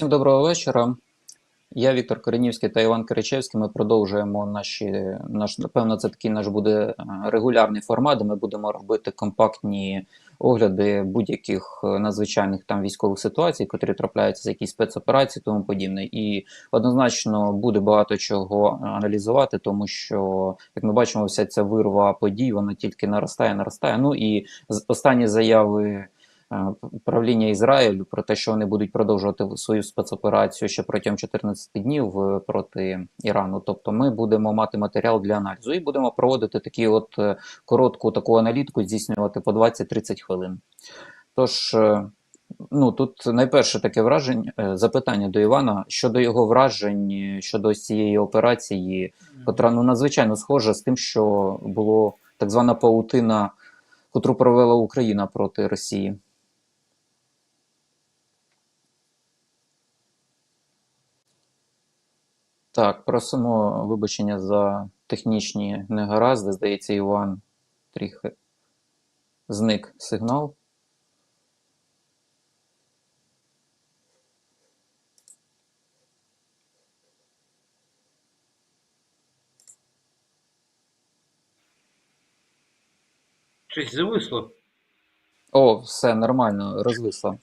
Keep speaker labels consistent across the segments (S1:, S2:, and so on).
S1: Всім доброго вечора. Я Віктор Коренівський та Іван Киричевський. Ми продовжуємо наші наш напевно, це такий наш буде е, регулярний формат. де Ми будемо робити компактні огляди будь-яких е, надзвичайних там військових ситуацій, котрі трапляються з якісь спецоперації, тому подібне. І однозначно буде багато чого аналізувати, тому що як ми бачимо, вся ця вирва подій вона тільки наростає, наростає. Ну і останні заяви е, правління Ізраїлю про те, що вони будуть продовжувати свою спецоперацію ще протягом 14 днів е, проти Ірану. Тобто, ми будемо мати матеріал для аналізу і будемо проводити такі, от е, коротку таку аналітику, здійснювати по 20-30 хвилин. Тож. е, Ну, тут найперше таке враження, е, запитання до Івана щодо його вражень е, щодо ось цієї операції, котра ну надзвичайно схожа з тим, що було так звана паутина, котру провела Україна проти Росії. Так, просимо вибачення за технічні негаразди. Здається, Іван трохи зник сигнал.
S2: Щось зависло.
S1: О, все нормально, розвисло.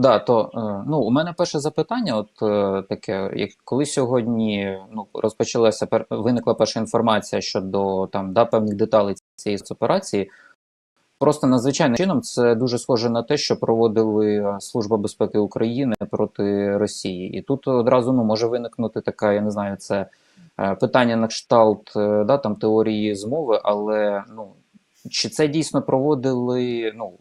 S1: Да, то е, ну, у мене перше запитання, от е, таке, як коли сьогодні ну, розпочалася виникла перша інформація щодо там да, певних деталей цієї операції, просто надзвичайним чином це дуже схоже на те, що проводили е, Служба безпеки України проти Росії. І тут одразу ну, може виникнути така, я не знаю, це питання на кшталт да, там, теорії змови, але ну, чи це дійсно проводили, ну,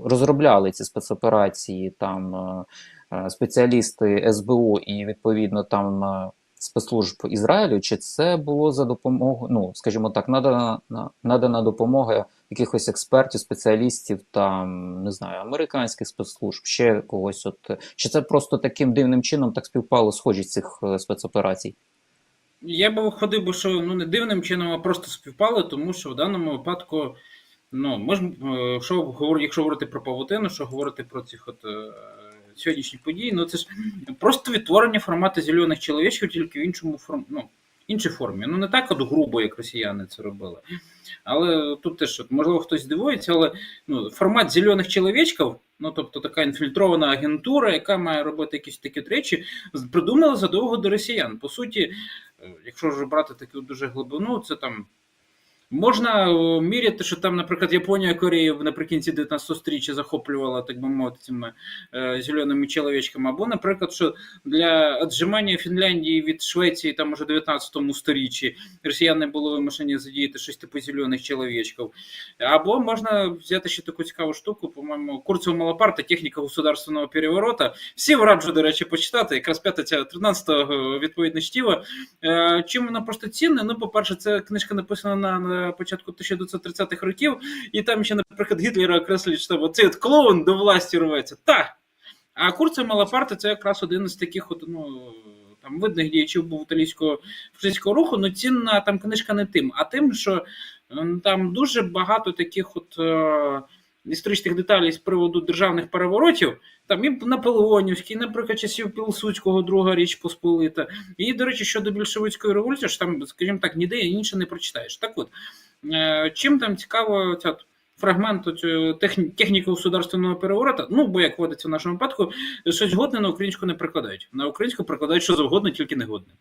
S1: розробляли ці спецоперації там е, е, спеціалісти СБУ і відповідно там е, спецслужб Ізраїлю, чи це було за допомогою, ну скажімо так, надана, надана допомога якихось експертів, спеціалістів, там не знаю, американських спецслужб, ще когось. От чи це просто таким дивним чином так співпало схожість цих спецоперацій?
S2: Я би виходив, що ну не дивним чином, а просто співпали, тому що в даному випадку, ну можна, е, що якщо говорити про павутину, що говорити про цих от е, сьогоднішні події, ну це ж просто відтворення формату зелених чоловічків, тільки в іншому форм, ну, іншій формі. Ну не так от грубо, як росіяни це робили. Але тут теж, можливо, хтось здивується, але ну, формат зелених чоловічків, ну тобто така інфільтрована агентура, яка має робити якісь такі речі, придумали задовго до росіян. По суті, е, якщо вже брати таку дуже глибину, це там. Можна е, міряти, що там, наприклад, Японія Корею наприкінці 19 сторіччя захоплювала, так би мовити, цими е, зеленими чоловічками. Або, наприклад, що для віджимання Фінляндії від Швеції там уже 19 сторіччі росіяни були вимушені задіяти щось типу зелених чоловічків. Або можна взяти ще таку цікаву штуку, по-моєму, Курцева Малапарта, техніка государственного переворота. Всі раджу, до речі, почитати. Якраз п'ята ця 13-го відповідне чтіво. Е, Чим вона просто цінна? Ну, по-перше, це книжка написана на, на початку 1930-х років, і там ще, наприклад, Гітлера окреслюють, що цей от клоун до власті рветься. Так. А Курця Малапарта це якраз один із таких от, ну, там видних діячів був італійського фашистського руху, ну цінна там книжка не тим, а тим, що там дуже багато таких от е, історичних деталей з приводу державних переворотів, там і Наполеонівський, наприклад, часів Пілсудського, друга річ Посполита. І, до речі, щодо більшовицької революції, ж там, скажімо так, ніде інше не прочитаєш. Так от, е, чим там цікаво ця фрагмент техні- техніки государственного переворота, ну, бо як водиться в нашому випадку, щось годне на українську не прикладають. На українську прикладають що завгодно, тільки не годне. Е,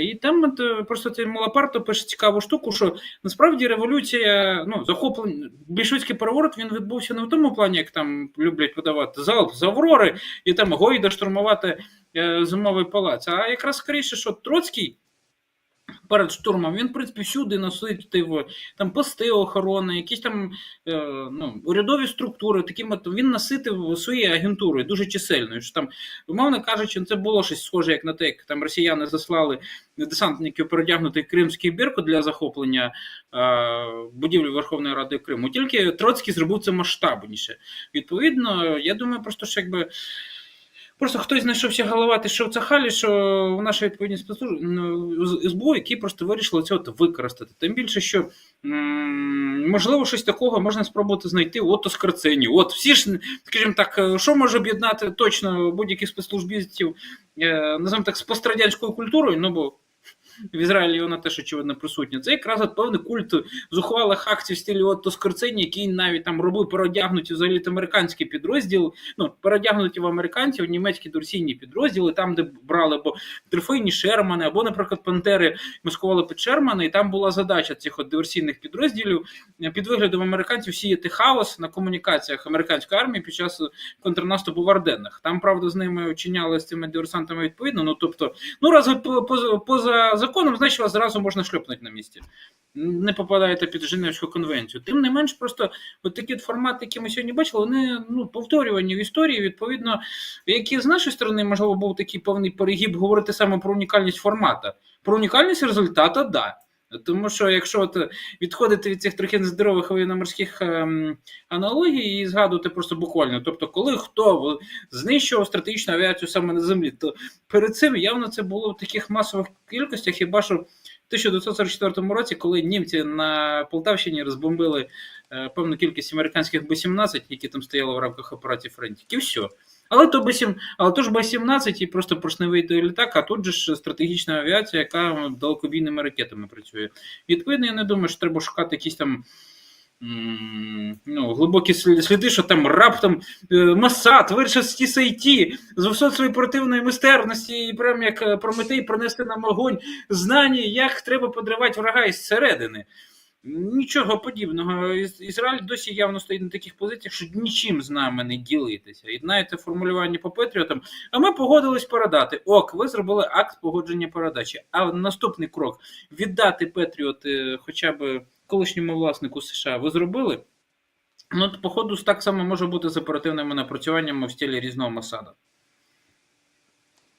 S2: І там от, е, просто цей Малапарто пише цікаву штуку, що насправді революція, ну, захоплення, більшовицький переворот він відбувся не в тому плані, як там люблять видавати залп з Аврори і там Гойда штурмувати е, зимовий палац. А якраз скоріше, що Троцький перед штурмом він, в принципі, всюди наситив там пости охорони, якісь там е, ну, урядові структури, таким він наситив своєю агентурою дуже чисельною. Що там, умовно кажучи, це було щось схоже, як на те, як там росіяни заслали десантників передягнутий кримський бірку для захоплення е, будівлі Верховної Ради Криму. Тільки Троцький зробив це масштабніше. Відповідно, я думаю, просто що якби. Просто хтось знайшовся головати, що в Цахалі, що в нашій відповідній СБУ, які просто вирішили це от використати. Тим більше, що можливо щось такого можна спробувати знайти от у Скорцені. От всі ж, скажімо так, е, що може об'єднати точно будь-яких спецслужбістів, е, називаємо так, з пострадянською культурою, ну бо. В Ізраїлі вона теж очевидно присутня. Це якраз певний культ зухвалих акцій в стилі Отто Скорцені, який навіть там робив переодягнуті взагалі американські підрозділи, ну, переодягнуті в американців, німецькі дорсійні підрозділи, там, де брали або трофейні Шермани, або, наприклад, Пантери маскували під Шермани, і там була задача цих от диверсійних підрозділів е, під виглядом американців сіяти хаос на комунікаціях американської армії під час контрнаступу в Арденнах. Там, правда, з ними вчиняли з цими диверсантами відповідно. Ну тобто, ну раз по- поза, поза законом, значить вас зразу можна шльопнути на місці. Не попадаєте під Женевську конвенцію. Тим не менш, просто от такі формати, які ми сьогодні бачили, вони ну повторювані в історії. Відповідно, які з нашої сторони, можливо, був такий певний перегіб говорити саме про унікальність формата. Про унікальність результата, да. Тому що якщо от відходити від цих трохи нездорових воєнно-морських ем, аналогій і згадувати просто буквально, тобто, коли хто знищував стратегічну авіацію саме на землі, то перед цим явно це було в таких масових кількостях, хіба що в 1944 році, коли німці на Полтавщині розбомбили е, певну кількість американських Б-17, які там стояли в рамках операції Френтік, і все. Але то Б-7, але то ж Б-17 і просто поршневий той літак, а тут же ж стратегічна авіація, яка далекобійними ракетами працює. Відповідно, я не думаю, що треба шукати якісь там. Ну, глибокі сліди, що там раптом е, Масад вирішив TSAT з висот своєї оперативної майстерності і прям як е, Прометей пронести нам огонь знання, як треба подривати врага із середини. Нічого подібного. Ізраїль досі явно стоїть на таких позиціях, що нічим з нами не ділитися. І знаєте, формулювання по Петріотам. А ми погодились передати. Ок, ви зробили акт погодження передачі. А наступний крок віддати Петріоти хоча б колишньому власнику США. Ви зробили? Ну, походу, так само може бути з оперативними напрацюваннями в стилі різного Масада.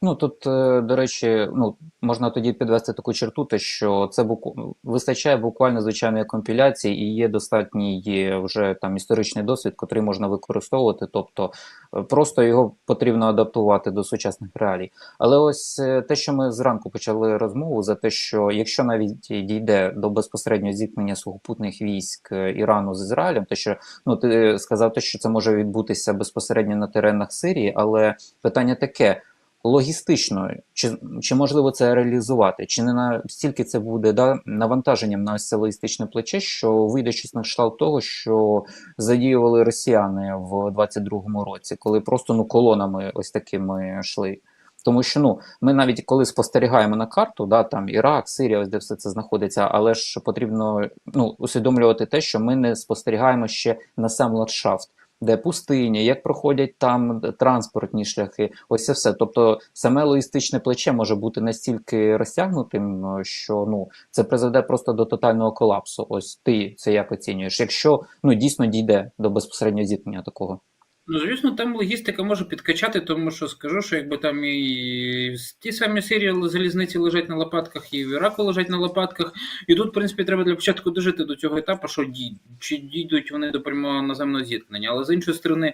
S1: Ну тут, е, до речі, ну можна тоді підвести таку черту, те, що це буку... вистачає буквально звичайної компіляції, і є достатній вже там історичний досвід, котрий можна використовувати. Тобто е, просто його потрібно адаптувати до сучасних реалій. Але ось е, те, що ми зранку почали розмову, за те, що якщо навіть дійде до безпосереднього зіткнення сухопутних військ Ірану з Ізраїлем, то що ну ти сказав, те, що це може відбутися безпосередньо на теренах Сирії, але питання таке логістично, чи, чи можливо це реалізувати, чи не настільки це буде да, навантаженням на ось це логістичне плече, що вийде щось на кшталт того, що задіювали росіяни в 22-му році, коли просто ну колонами ось такими йшли. Тому що ну ми навіть коли спостерігаємо на карту, да там Ірак, Сирія, ось де все це знаходиться, але ж потрібно ну усвідомлювати те, що ми не спостерігаємо ще на сам ландшафт де пустиня, як проходять там транспортні шляхи, ось це все. Тобто саме логістичне плече може бути настільки розтягнутим, е, що ну це призведе просто до тотального колапсу. Ось ти це як оцінюєш, якщо ну дійсно дійде до безпосереднього зіткнення такого.
S2: Ну, звісно, там логістика може підкачати, тому що скажу, що якби там і ті самі серії залізниці лежать на лопатках, і в Іраку лежать на лопатках. І тут, в принципі, треба для початку дожити до цього етапу, що дій, чи дійдуть вони до прямого наземного зіткнення. Але з іншої сторони,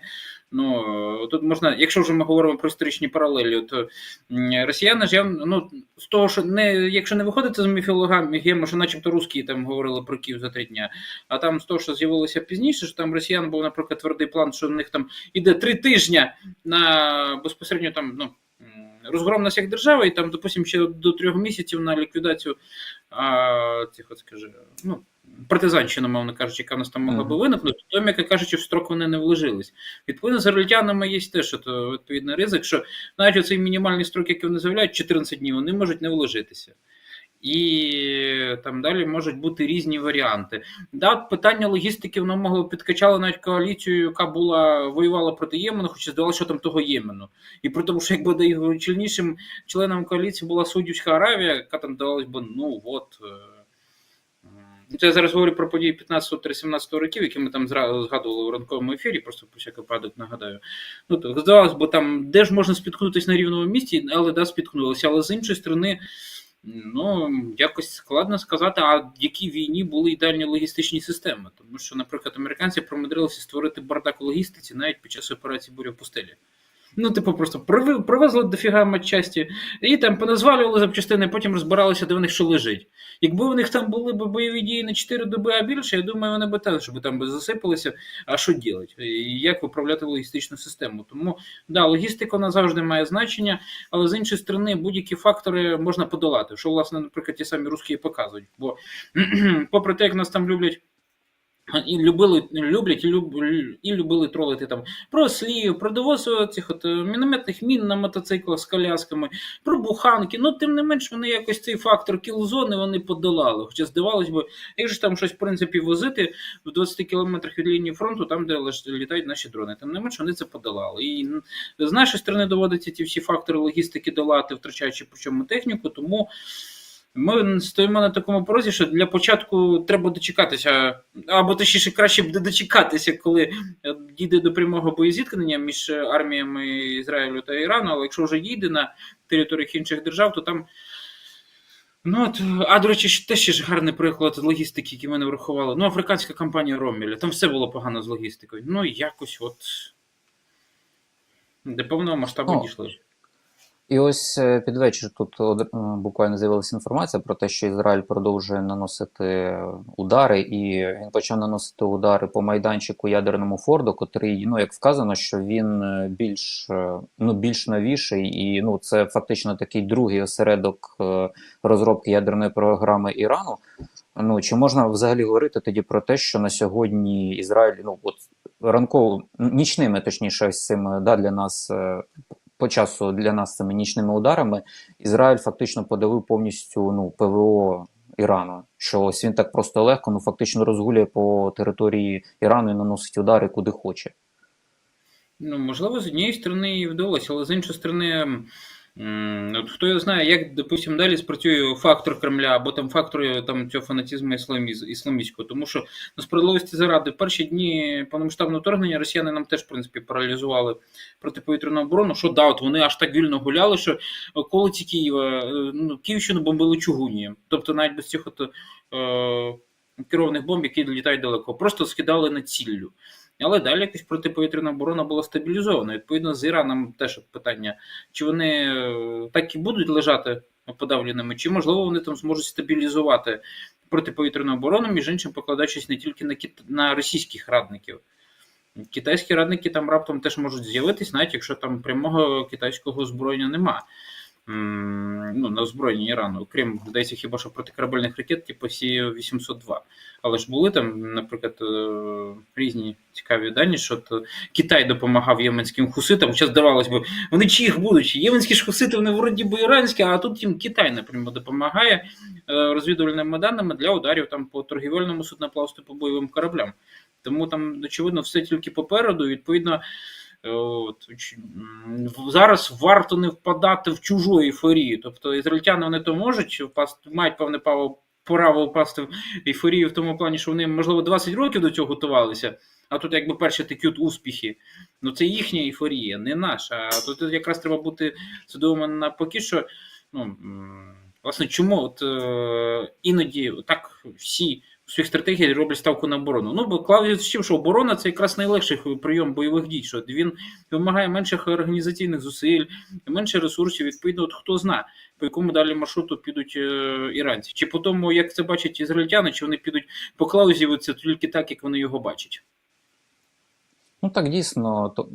S2: ну тут можна, якщо вже ми говоримо про історичні паралелі, то росіяни ж ну з того, що не якщо не виходити з міфологами, що начебто русські там говорили про Київ за три дня, а там з того, що з'явилося пізніше, що там росіян був, наприклад, твердий план, що в них там іде три тижні на безпосередньо там ну. Розгром нас як держава, і там, допустимо, ще до трьох місяців на ліквідацію а, цих, от скажи, ну, партизанщина, мовно кажучи, яка в нас там могла би виникнути, то, м'яко кажучи, в строк вони не вложились. Відповідно, з ізраїльтянами є теж от, відповідний ризик, що навіть оцей мінімальний строк, який вони заявляють, 14 днів, вони можуть не вложитися. І там далі можуть бути різні варіанти. Да, питання логістики воно могло підкачало навіть коаліцію, яка була воювала проти Ємену, хоча здавалося, що там того Ємену. І при тому, що якби найчільнішим членом коаліції була Саудівська Аравія, яка там здавалось би, ну от. М, Це я зараз говорю про події 15-17 років, які ми там згадували в ранковому ефірі, просто по всякий випадок нагадаю. Ну, то, здавалось би, там де ж можна спіткнутися на рівному місці, але да, спіткнулися. Але з іншої сторони, Ну, якось складно сказати, а в якій війні були ідеальні логістичні системи. Тому що, наприклад, американці промудрилися створити бардак у логістиці навіть під час операції буря пустелі. Ну, типу, просто привезли дофіга матчасті, і там поназвалювали запчастини, потім розбиралися, де в них що лежить. Якби у них там були б бойові дії на 4 доби, а більше, я думаю, вони б теж там би засипалися. А що? І як виправляти логістичну систему? Тому да, логістика вона завжди має значення, але з іншої сторони, будь-які фактори можна подолати. Що, власне, наприклад, ті самі русські показують. Бо попри те, як нас там люблять. І любили, люблять і, люб, і любили тролити там про слів, про довоз цих от е, мінометних мін на мотоциклах з колясками, про буханки. Ну, тим не менш, вони якось цей фактор кілзони вони подолали. Хоча здавалось би, як же ж там щось в принципі возити в 20 кілометрах від лінії фронту, там, де літають наші дрони. Тим не менш, вони це подолали. І з нашої сторони доводиться ті всі фактори логістики долати, втрачаючи по чому техніку, тому. Ми стоїмо на такому порозі, що для початку треба дочекатися, або точніше краще буде дочекатися, коли е, дійде до прямого боєзіткнення між арміями Ізраїлю та Ірану. Але якщо вже дійде на територіях інших держав, то там. Ну, от, а до речі, теж ще ж гарний приклад логістики, який мене врахували. Ну, африканська компанія Роммеля. Там все було погано з логістикою. Ну, якось от. До повного масштабу
S1: Ну,
S2: дійшли.
S1: І ось е, під вечір тут од- е, буквально з'явилася інформація про те, що Ізраїль продовжує наносити удари, і він почав наносити удари по майданчику ядерному Форду, котрий, ну як вказано, що він е, більш е, ну більш новіший, і ну це фактично такий другий осередок е, розробки ядерної програми Ірану. Ну чи можна взагалі говорити тоді про те, що на сьогодні Ізраїль, ну от ранково нічними, точніше, ось цими да для нас. По часу для нас цими нічними ударами Ізраїль фактично подавив повністю ну ПВО Ірану. Що ось він так просто легко, ну фактично розгулює по території Ірану і наносить удари куди хоче.
S2: Ну, можливо, з однієї сторони і вдалося, але з іншої сторони, от хто його знає, як, допустим, далі спрацює фактор Кремля або там фактор там, цього фанатизму ісламістського. Тому що на справедливості заради перші дні повномасштабного вторгнення росіяни нам теж, в принципі, паралізували протиповітряну оборону. Що да, от вони аж так вільно гуляли, що околиці Києва, е, ну, Київщину бомбили чугунієм. Тобто навіть без цих от, е, керованих бомб, які літають далеко, просто скидали на ціллю. Але далі якось протиповітряна оборона була стабілізована. Відповідно, з Іраном теж питання, чи вони е, так і будуть лежати подавленими, чи можливо вони там зможуть стабілізувати протиповітряну оборону, між іншим покладаючись не тільки на кит... на російських радників. Китайські радники там раптом теж можуть з'явитись, навіть якщо там прямого китайського озброєння нема. Ну, на озброєнні Ірану, окрім, здається, хіба що протикорабельних ракет, типу Сі-802. Але ж були там, наприклад, е, різні цікаві дані, що то Китай допомагав єменським хуситам. Хоча здавалось би, вони чиїх будуть? Єменські ж хусити, вони вроді би іранські, а тут їм Китай, наприклад, допомагає е, розвідувальними даними для ударів там по торгівельному судноплавству по бойовим кораблям. Тому там, очевидно, все тільки попереду. Відповідно, е, от, м, в- зараз варто не впадати в чужу ейфорію. Тобто ізраїльтяни вони то можуть впасти, мають певне право, право впасти в ейфорію в тому плані, що вони, можливо, 20 років до цього готувалися. А тут якби перші такі от успіхи. Ну це їхня ейфорія, не наша. А тут якраз треба бути свідомим на поки що. Ну, власне, чому от, е, іноді так всі в своїх стратегіях роблять ставку на оборону? Ну, бо клаві з чим, що оборона це якраз найлегший прийом бойових дій, що він вимагає менших організаційних зусиль, менше ресурсів. Відповідно, от хто знає, по якому далі маршруту підуть е, іранці. Чи по тому, як це бачать ізраїльтяни, чи вони підуть по клаузі, це тільки так, як вони його бачать.
S1: Ну так дійсно, то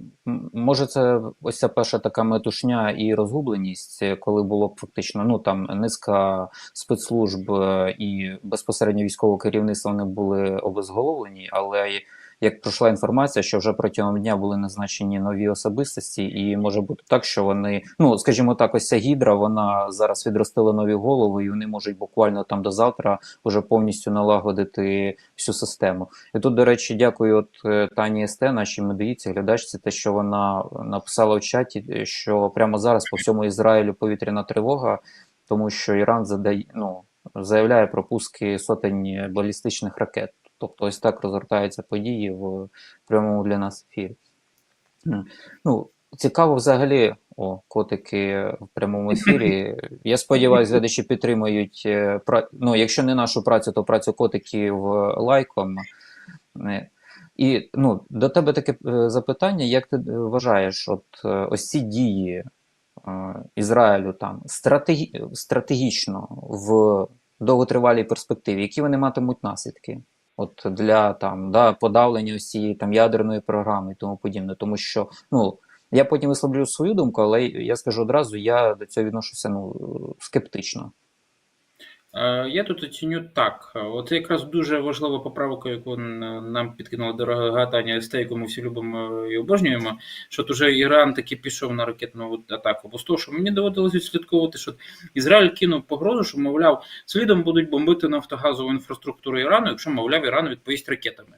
S1: може це ось ця перша така метушня і розгубленість, коли було б фактично ну там низка спецслужб е, і безпосередньо військового керівництво вони були обезголовлені, але як пройшла інформація, що вже протягом дня були назначені нові особистості, і може бути так, що вони, ну скажімо так, ось ця гідра, вона зараз відростила нові голови, і вони можуть буквально там до завтра вже повністю налагодити всю систему. І тут, до речі, дякую от е, Тані СТ, нашій медиїці, глядачці, те, що вона написала в чаті, що прямо зараз по всьому Ізраїлю повітряна тривога, тому що Іран задає, ну, заявляє про пуски сотень балістичних ракет. Тобто ось так розгортаються події в прямому для нас ефірі. Ну, цікаво взагалі, о, котики в прямому ефірі. Я сподіваюся, глядачі підтримують. е, Ну, якщо не нашу працю, то працю котиків лайком. Е, І ну, до тебе таке е, запитання: як ти е, вважаєш, от е, ось ці дії е, Ізраїлю там стратегі... стратегічно в довготривалій перспективі, які вони матимуть наслідки? От для там да, подавлення усієї там ядерної програми і тому подібне, тому що ну я потім висловлю свою думку, але я скажу одразу, я до цього відношуся ну скептично.
S2: Е, Я тут оціню так. От якраз дуже важлива поправка, яку нам підкинула дорога Таня СТ, яку ми всі любимо і обожнюємо, що вже Іран таки пішов на ракетну атаку. Бо з того, що мені доводилось відслідковувати, що Ізраїль кинув погрозу, що, мовляв, слідом будуть бомбити нафтогазову інфраструктуру Ірану, якщо, мовляв, Іран відповість ракетами.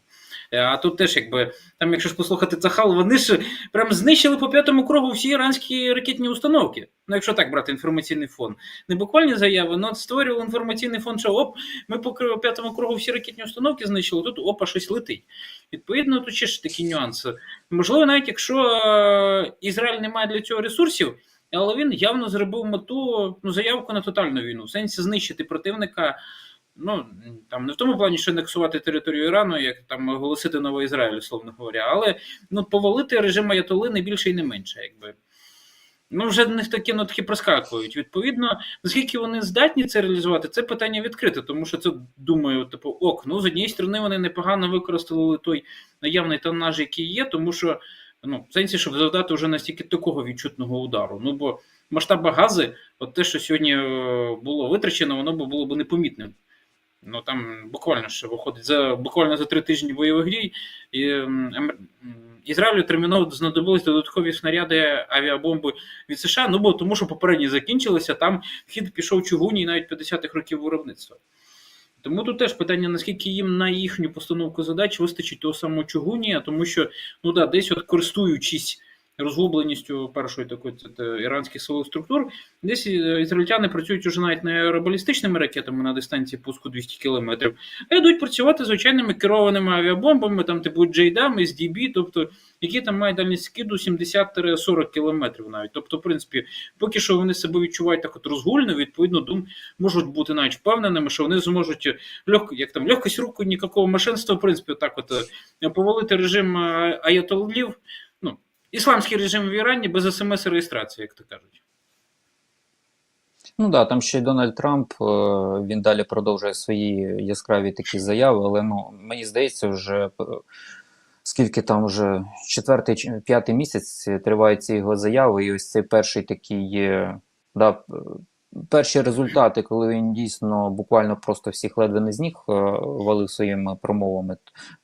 S2: Е, А тут теж, якби там, якщо ж послухати Цахал, вони ж прям знищили по п'ятому кругу всі іранські ракетні установки. Ну, якщо так брати інформаційний фон не буквальні заяви, але створювали інформаційний фонд, що оп, ми по п'ятому кругу всі ракетні установки знищили, тут опа, щось летить. Відповідно, тут ще ж такі нюанси. Можливо, навіть якщо е, Ізраїль не має для цього ресурсів, але він явно зробив мету ну, заявку на тотальну війну, в сенсі знищити противника. Ну там не в тому плані, що анексувати територію Ірану, як там оголосити новий Ізраїль, условно говоря, але ну повалити режим Аятоли не більше і не менше, якби. Ну, вже них такі нотки проскакують. Відповідно, наскільки вони здатні це реалізувати, це питання відкрите, тому що це думаю, типу, ок, ну з однієї сторони вони непогано використали той наявний тоннаж, який є, тому що ну, в сенсі, щоб завдати вже настільки такого відчутного удару. Ну бо масштаби гази, от те, що сьогодні е, було витрачено, воно було б непомітним. Ну там буквально що виходить за буквально за три тижні бойових дій. І, ем, Ізраїлю терміново знадобились додаткові снаряди авіабомби від США. Ну бо тому, що попередні закінчилися, там хід пішов чугуні навіть 50-х років виробництва. Тому тут теж питання, наскільки їм на їхню постановку задач вистачить того самого чугунія, тому що ну да, десь от користуючись розгубленістю першої такої це, іранських силових структур, десь е, ізраїльтяни працюють уже навіть не аеробалістичними ракетами на дистанції пуску 200 кілометрів, а йдуть працювати звичайними керованими авіабомбами, там типу JDAM, SDB, тобто які там мають дальність скиду 70-40 кілометрів навіть. Тобто, в принципі, поки що вони себе відчувають так от розгульно, відповідно, дум можуть бути навіть впевненими, що вони зможуть легко, як там легкость руку ніякого машинства, в принципі, так от е, повалити режим е, аятоллів, ну, ісламський режим в Ірані без смс-реєстрації, як то кажуть.
S1: Ну да, там ще й Дональд Трамп, е, він далі продовжує свої яскраві такі заяви, але ну, мені здається, вже е, скільки там вже четвертий чи п'ятий місяць тривають ці його заяви, і ось цей перший такий да, перші результати, коли він дійсно буквально просто всіх ледве не з ніг е, валив своїми промовами,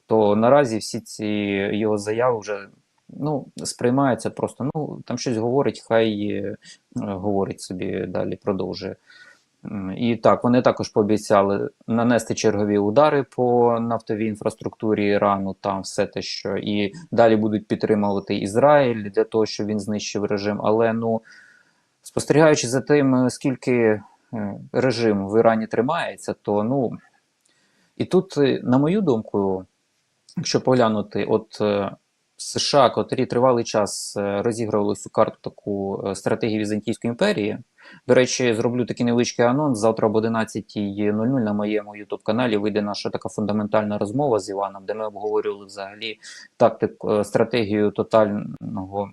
S1: то наразі всі ці його заяви вже ну, сприймаються просто, ну, там щось говорить, хай е, говорить собі далі, продовжує. І так, вони також пообіцяли нанести чергові удари по нафтовій інфраструктурі Ірану, там все те, що і далі будуть підтримувати Ізраїль для того, щоб він знищив режим. Але ну спостерігаючи за тим, е, скільки е, режим в Ірані тримається, то ну і тут, на мою думку, якщо поглянути, от США, котрі тривалий час е, розігрували цю карту таку е, стратегію Візантійської імперії. До речі, зроблю такий невеличкий анонс. Завтра об 11.00 на моєму youtube каналі вийде наша така фундаментальна розмова з Іваном, де ми обговорювали взагалі тактику, е, стратегію тотального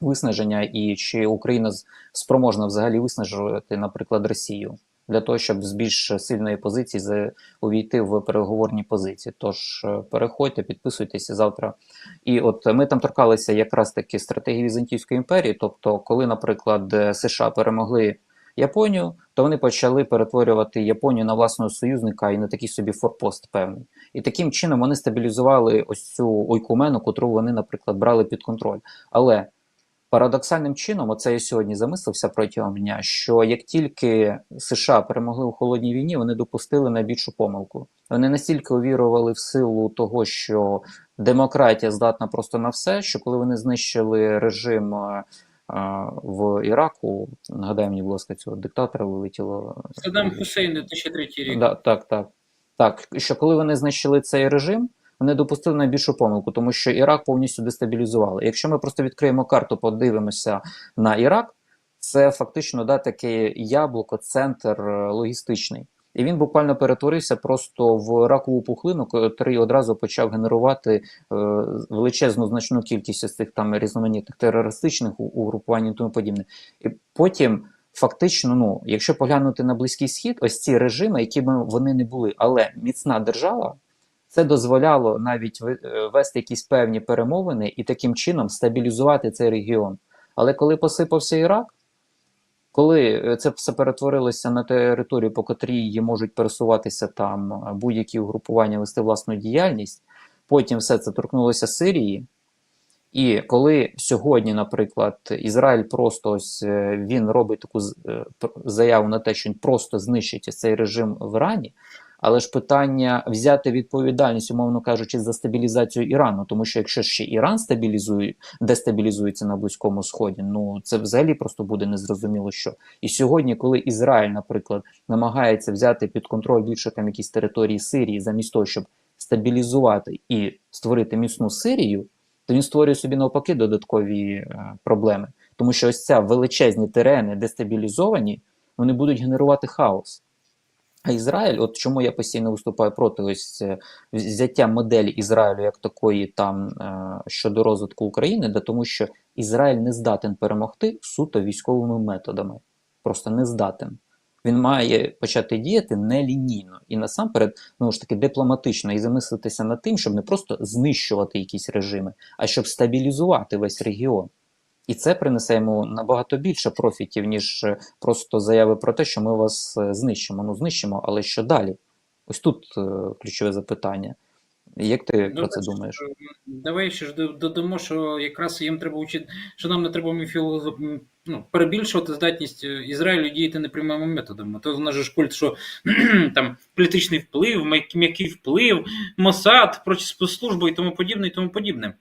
S1: виснаження і чи Україна спроможна взагалі виснажувати, наприклад, Росію для того, щоб з більш сильної позиції увійти в переговорні позиції. Тож е, переходьте, підписуйтеся завтра. І от ми там торкалися якраз таки стратегії Візантійської імперії. Тобто, коли, наприклад, е, США перемогли Японію, то вони почали перетворювати Японію на власного союзника і на такий собі форпост певний. І таким чином вони стабілізували ось цю ойкумену, котру вони, наприклад, брали під контроль. Але Парадоксальним чином, оце я сьогодні замислився протягом дня, що як тільки США перемогли у холодній війні, вони допустили найбільшу помилку. Вони настільки увірували в силу того, що демократія здатна просто на все, що коли вони знищили режим е, е, в Іраку, нагадай мені, будь ласка, цього диктатора вилетіло.
S2: Саддам Хусейн 2003 рік.
S1: Да, так, так. Так, що коли вони знищили цей режим, вони допустили найбільшу помилку, тому що Ірак повністю дестабілізували. Якщо ми просто відкриємо карту, подивимося на Ірак, це фактично да, таке яблуко, центр е, логістичний. І він буквально перетворився просто в ракову пухлину, який одразу почав генерувати е, величезну значну кількість із цих там різноманітних терористичних угрупувань і тому подібне. І потім, фактично, ну, якщо поглянути на Близький Схід, ось ці режими, якими вони не були, але міцна держава, це дозволяло навіть е, вести якісь певні перемовини і таким чином стабілізувати цей регіон. Але коли посипався Ірак, коли е, це все перетворилося на територію, по котрій можуть пересуватися там е, будь-які угрупування, вести власну діяльність, потім все це торкнулося Сирії. І коли сьогодні, наприклад, Ізраїль просто ось він робить таку заяву на те, що він просто знищить цей режим в Ірані, але ж питання взяти відповідальність, умовно кажучи, за стабілізацію Ірану, тому що якщо ще Іран стабілізує, дестабілізується на Близькому Сході, ну це взагалі просто буде незрозуміло що. І сьогодні, коли Ізраїль, наприклад, намагається взяти під контроль більше там якісь території Сирії, замість того, щоб стабілізувати і створити міцну Сирію, то він створює собі навпаки додаткові е, проблеми. Тому що ось ця величезні терени дестабілізовані, вони будуть генерувати хаос. А Ізраїль, от чому я постійно виступаю проти ось е, взяття моделі Ізраїлю як такої там е, щодо розвитку України, да тому що Ізраїль не здатен перемогти суто військовими методами. Просто не здатен. Він має почати діяти нелінійно і насамперед, ну ж таки, дипломатично і замислитися над тим, щоб не просто знищувати якісь режими, а щоб стабілізувати весь регіон. І це принесе йому набагато більше профітів, ніж е, просто заяви про те, що ми вас е, знищимо. Ну, знищимо, але що далі? Ось тут е, ключове запитання. Як ти
S2: Ну,
S1: про це думаєш?
S2: Давай ще ж додамо, що якраз їм треба вчити, що нам не треба міфіло, ну, перебільшувати здатність Ізраїлю діяти непрямими методами. То в нас же ж культ, що там політичний вплив, м'який вплив, Мосад, прочі спецслужби і тому подібне, і тому подібне.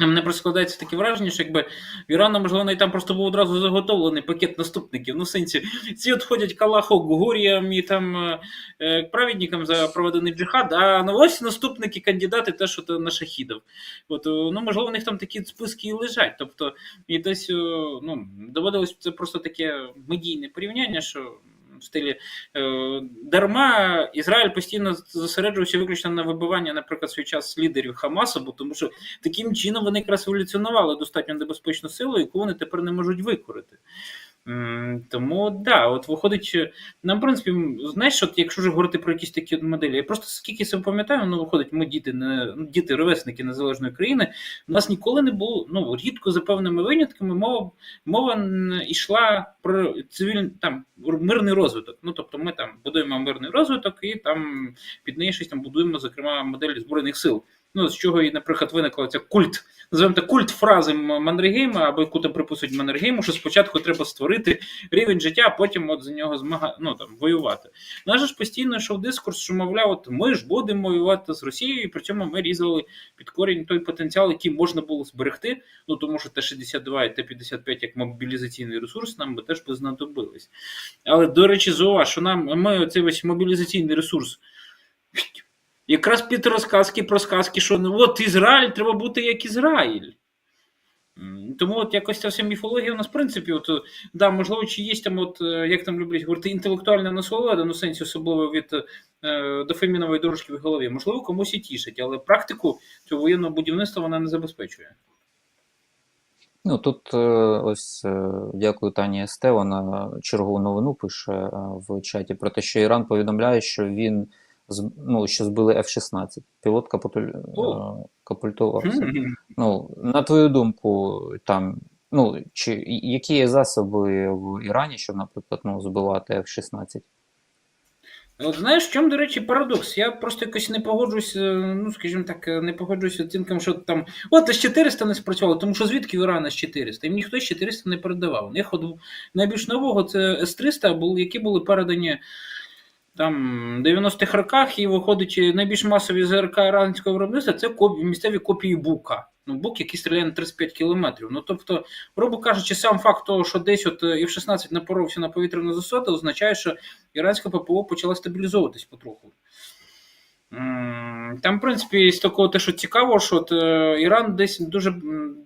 S2: Мене просто складається таке враження, що якби в Ірану, можливо, і там просто був одразу заготовлений пакет наступників. Ну, в сенсі, ці от ходять Калаху Гуріям і там е, е, праведникам за проведений джихад, а ну, ось наступники, кандидати теж от, на шахідів. От, е, ну, можливо, у них там такі списки і лежать. Тобто, і десь ну, доводилось це просто таке медійне порівняння, що в стилі е, дарма Ізраїль постійно зосереджувався виключно на вибивання, наприклад, свій час лідерів Хамасу, бо тому що таким чином вони якраз еволюціонували достатньо небезпечну силу, яку вони тепер не можуть викорити. Тому да, от виходить, е, нам, принципі, знаєш, от якщо вже говорити про якісь такі моделі, я просто скільки себе пам'ятаю, ну виходить, ми діти, не ну, діти ровесники незалежної країни. У нас ніколи не було, ну рідко за певними винятками, мова мова йшла про цивільний там мирний розвиток. Ну тобто, ми там будуємо мирний розвиток і там під неї щось там будуємо, зокрема, модель збройних сил. Ну, з чого і, наприклад, виникла ця культ, називаємо культ фрази Маннергейма, або там приписують Маннергейму, що спочатку треба створити рівень життя, а потім от за нього змага... ну, там, воювати. У ж постійно йшов дискурс, що, мовляв, от ми ж будемо воювати з Росією, і при цьому ми різали під корінь той потенціал, який можна було зберегти. Ну тому що Т-62 і Т-55 як мобілізаційний ресурс нам би теж би знадобились. Але, до речі, зауваж, що нам ми оцей весь мобілізаційний ресурс. Якраз під розказки про сказки, що ну, от Ізраїль треба бути як Ізраїль. Тому от якось ця вся міфологія у нас, в принципі, от, да, можливо, чи є там, от, е, як там люблять говорити, інтелектуальна насолода, ну, сенсі особливо від е, дофамінової дорожки в голові. Можливо, комусь і тішить, але практику цього воєнного будівництва вона не забезпечує.
S1: Ну тут е, ось е, дякую Тані СТ. Вона чергову новину пише в чаті про те, що Іран повідомляє, що він ну, що збили F-16. Пілот капутуль... е, капультувався. Ну, на твою думку, там, ну, чи які є засоби в Ірані, щоб, наприклад, ну, збивати F-16?
S2: От знаєш, в чому, до речі, парадокс? Я просто якось не погоджуюсь, е, ну скажімо так, е, не погоджуюсь з оцінками, що там от С-400 не спрацювало, тому що звідки в Ірана С-400? Їм ніхто С-400 не передавав. У них от найбільш нового це С-300, які були передані там 90-х роках, і виходить найбільш масові ЗРК іранського виробництва це копі, місцеві копії Бука. Ну, Бук, який стріляє на 35 кілометрів. Ну тобто, грубо кажучи, сам факт того, що десь от F-16 напоровся на повітряну засаду, означає, що іранська ППО почала стабілізовуватись потроху. Там, в принципі, з такого те, що цікаво, що от, е, Іран десь дуже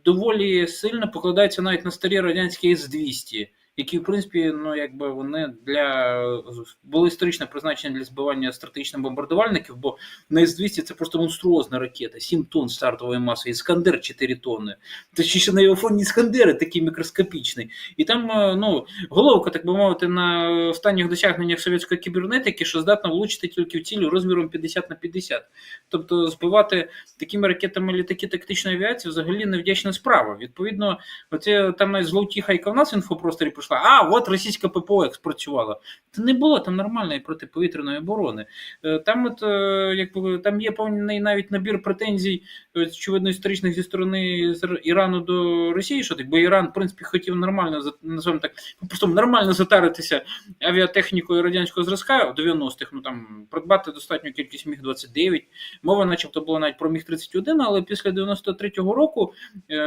S2: доволі сильно покладається навіть на старі радянські С-200. Які, в принципі, ну якби вони для були історично призначені для збивання стратегічних бомбардувальників, бо на С-200 це просто монструозна ракета, 7 тонн стартової маси, Іскандер 4 тонни. Точніше, на його фоні Іскандери такий мікроскопічний. І там, е, ну, головка, так би мовити, на останніх досягненнях совєтської кібернетики, що здатна влучити тільки в цілі розміром 50 на 50. Тобто збивати такими ракетами літаки тактичної авіації взагалі невдячна справа. Відповідно, оце там навіть зловтіха, яка в нас в інфопросторі прийшла, а от російська ППО експрацювала. Та не було там нормальної протиповітряної оборони. Е, Там, от, е, якби, там є повний навіть набір претензій, е, очевидно, історичних зі сторони Ірану до Росії, що так, бо Іран, в принципі, хотів нормально називаємо так, просто нормально затаритися авіатехнікою радянського зразка в 90-х, ну там придбати достатню кількість міг 29 Мова, начебто, була навіть про міг 31 але після 93-го року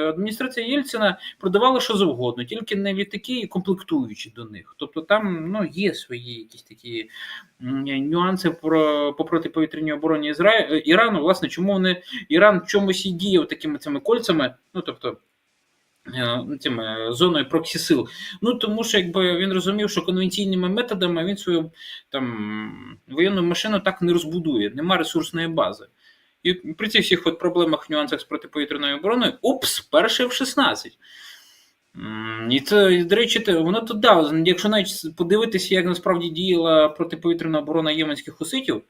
S2: адміністрація Єльцина продавала що завгодно, тільки не літаки і комплектуючі до них. Тобто там ну, є свої якісь такі нюанси про по протиповітряній обороні Ізра... е, Ірану. Власне, чому вони Іран в чомусь і діяв такими цими кольцями, ну тобто. е, зоною проксі сил. Ну тому що якби він розумів, що конвенційними методами він свою там воєнну машину так не розбудує, нема ресурсної бази. І при цих всіх от проблемах, нюансах з протиповітряною обороною, упс, перший в 16. І це, до речі, воно тут да, якщо навіть подивитися, як насправді діяла протиповітряна оборона єменських хуситів,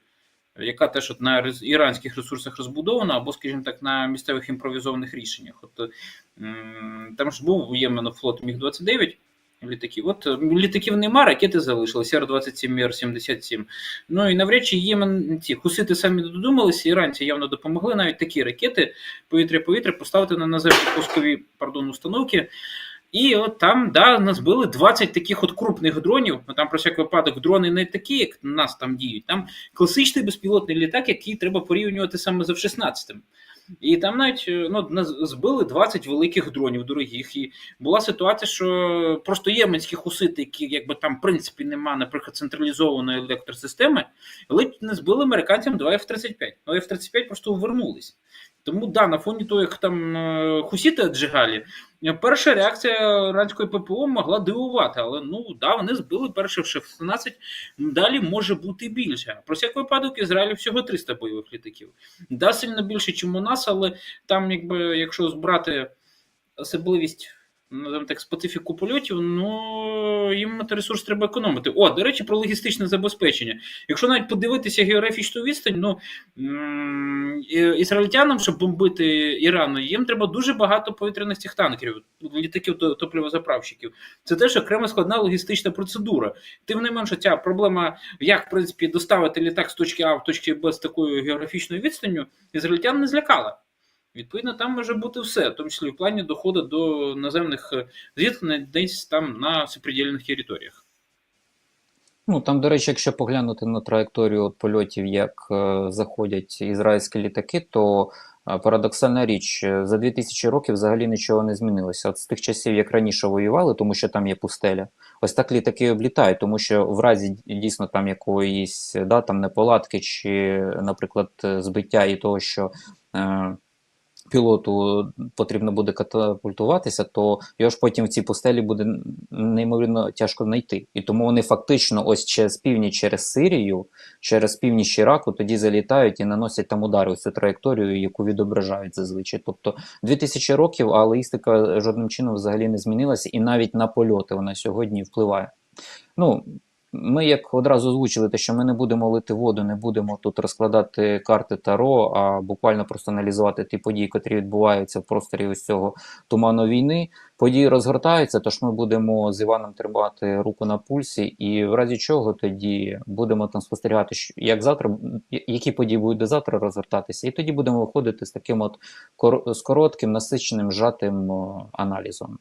S2: яка теж от на іранських ресурсах розбудована, або, скажімо так, на місцевих імпровізованих рішеннях. От, там ж був у Ємену флот Міг-29 літаків. От літаків нема, ракети залишилися, Р-27, Р-77. Ну і навряд чи Ємен, хусити самі додумалися, іранці явно допомогли навіть такі ракети повітря-повітря поставити на наземні пускові пардон, установки. І от там да, нас били 20 таких от крупних дронів. Ну там про всяк випадок дрони не такі, як у нас там діють. Там класичний безпілотний літак, який треба порівнювати саме з F-16. І там навіть е, ну, збили 20 великих дронів дорогих. І була ситуація, що просто єменські хусити, які якби там в принципі немає, наприклад, централізованої електросистеми, ледь не збили американцям 2 F-35. Ну, F-35 просто увернулись. Тому да, на фоні того, як там е, хусіти отжигалі, е, перша реакція іранської ППО могла дивувати, але ну да, вони збили перше в 16, далі може бути більше. Про всяк випадок Ізраїлю всього 300 бойових літаків. Да, сильно більше, ніж у нас, але там, якби, якщо збрати особливість. Називаємо так, специфіку польотів, ну їм на ресурс треба економити. О, до речі, про логістичне забезпечення. Якщо навіть подивитися географічну відстань, ну ізраїльтянам, щоб бомбити Ірану, їм треба дуже багато повітряних цих танкерів, літаків то- топливозаправщиків. Це теж окрема складна логістична процедура. Тим не менше, ця проблема, як в принципі доставити літак з точки А в точки Б з такою географічною відстанню, ізраїльтян не злякала. Відповідно, там може бути все, в тому числі в плані доходу до наземних е, зіткнень десь там на сопредельних територіях.
S1: Ну там, до речі, якщо поглянути на траєкторію от польотів, як е, заходять ізраїльські літаки, то е, парадоксальна річ, за 2000 років взагалі нічого не змінилося. От з тих часів, як раніше воювали, тому що там є пустеля, ось так літаки облітають, тому що в разі дійсно там якоїсь да, там неполадки, чи, наприклад, збиття і того, що. Пілоту потрібно буде катапультуватися, то його ж потім в цій пустелі буде неймовірно тяжко знайти. І тому вони фактично ось через північ, через Сирію, через північ Іраку тоді залітають і наносять там удари ось цю траєкторію, яку відображають зазвичай. Тобто 2000 років, а логістика жодним чином взагалі не змінилася, і навіть на польоти вона сьогодні впливає. Ну, ми як одразу озвучили те, що ми не будемо лити воду, не будемо тут розкладати карти Таро, а буквально просто аналізувати ті події, котрі відбуваються в просторі ось цього туману війни. Події розгортаються, тож ми будемо з Іваном тримати руку на пульсі, і в разі чого тоді будемо там спостерігати, як завтра, які події будуть до завтра розгортатися, і тоді будемо виходити з таким от з коротким, насиченим, зжатим аналізом.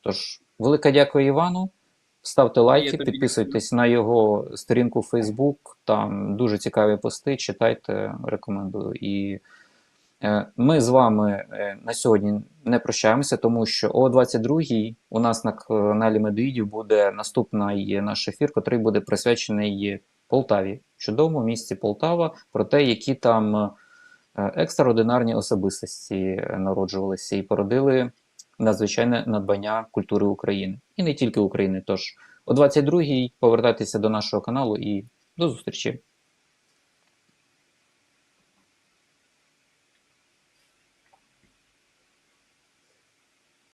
S1: Тож, велика дякую Івану. Ставте лайки, підписуйтесь на його сторінку в Facebook. Там дуже цікаві пости. Читайте, рекомендую. І е, ми з вами е, на сьогодні не прощаємося, тому що о 22-й у нас на каналі Медоїдів буде наступний наш ефір, який буде присвячений Полтаві, чудовому місті Полтава, про те, які там е, екстраординарні особистості народжувалися і породили надзвичайне надбання культури України. І не тільки України. Тож о 22-й повертайтеся до нашого каналу і до зустрічі.